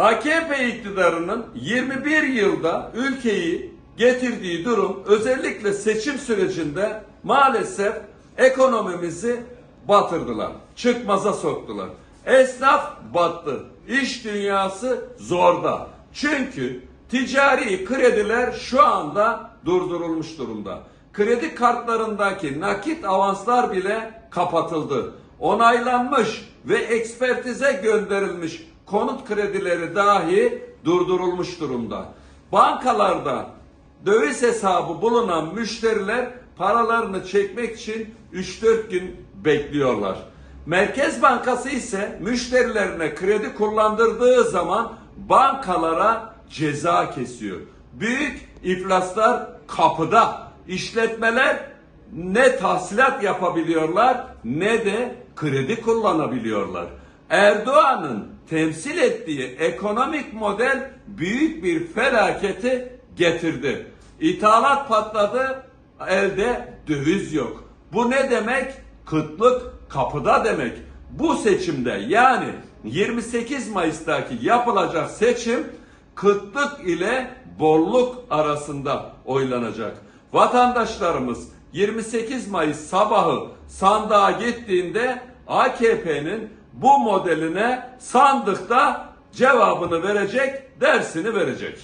AKP iktidarının 21 yılda ülkeyi getirdiği durum özellikle seçim sürecinde maalesef ekonomimizi batırdılar. Çıkmaza soktular. Esnaf battı. İş dünyası zorda. Çünkü ticari krediler şu anda durdurulmuş durumda. Kredi kartlarındaki nakit avanslar bile kapatıldı. Onaylanmış ve ekspertize gönderilmiş konut kredileri dahi durdurulmuş durumda. Bankalarda döviz hesabı bulunan müşteriler paralarını çekmek için 3-4 gün bekliyorlar. Merkez Bankası ise müşterilerine kredi kullandırdığı zaman bankalara ceza kesiyor. Büyük iflaslar kapıda. İşletmeler ne tahsilat yapabiliyorlar ne de kredi kullanabiliyorlar. Erdoğan'ın temsil ettiği ekonomik model büyük bir felaketi getirdi. İthalat patladı, elde döviz yok. Bu ne demek? Kıtlık kapıda demek. Bu seçimde yani 28 Mayıs'taki yapılacak seçim kıtlık ile bolluk arasında oylanacak. Vatandaşlarımız 28 Mayıs sabahı sandığa gittiğinde AKP'nin bu modeline sandıkta cevabını verecek, dersini verecek.